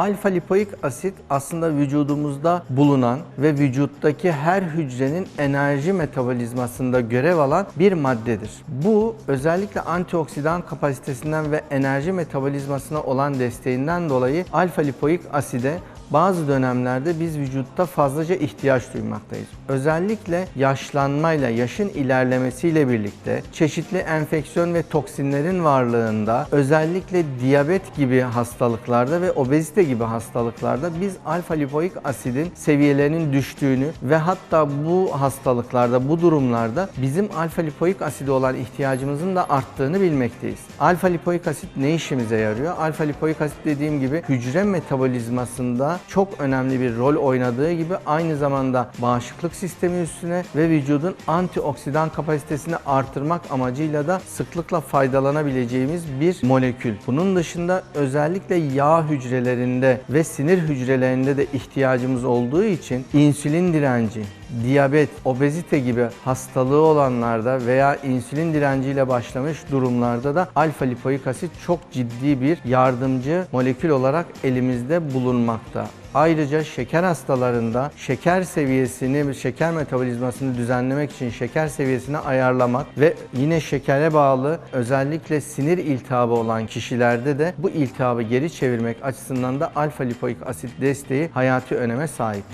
Alfa lipoik asit aslında vücudumuzda bulunan ve vücuttaki her hücrenin enerji metabolizmasında görev alan bir maddedir. Bu özellikle antioksidan kapasitesinden ve enerji metabolizmasına olan desteğinden dolayı alfa lipoik aside bazı dönemlerde biz vücutta fazlaca ihtiyaç duymaktayız. Özellikle yaşlanmayla, yaşın ilerlemesiyle birlikte çeşitli enfeksiyon ve toksinlerin varlığında özellikle diyabet gibi hastalıklarda ve obezite gibi hastalıklarda biz alfa lipoik asidin seviyelerinin düştüğünü ve hatta bu hastalıklarda, bu durumlarda bizim alfa lipoik aside olan ihtiyacımızın da arttığını bilmekteyiz. Alfa lipoik asit ne işimize yarıyor? Alfa lipoik asit dediğim gibi hücre metabolizmasında çok önemli bir rol oynadığı gibi aynı zamanda bağışıklık sistemi üstüne ve vücudun antioksidan kapasitesini artırmak amacıyla da sıklıkla faydalanabileceğimiz bir molekül. Bunun dışında özellikle yağ hücrelerinde ve sinir hücrelerinde de ihtiyacımız olduğu için insülin direnci, diyabet, obezite gibi hastalığı olanlarda veya insülin direnciyle başlamış durumlarda da alfa lipoik asit çok ciddi bir yardımcı molekül olarak elimizde bulunmakta. Ayrıca şeker hastalarında şeker seviyesini, şeker metabolizmasını düzenlemek için şeker seviyesini ayarlamak ve yine şekere bağlı özellikle sinir iltihabı olan kişilerde de bu iltihabı geri çevirmek açısından da alfa lipoik asit desteği hayati öneme sahip.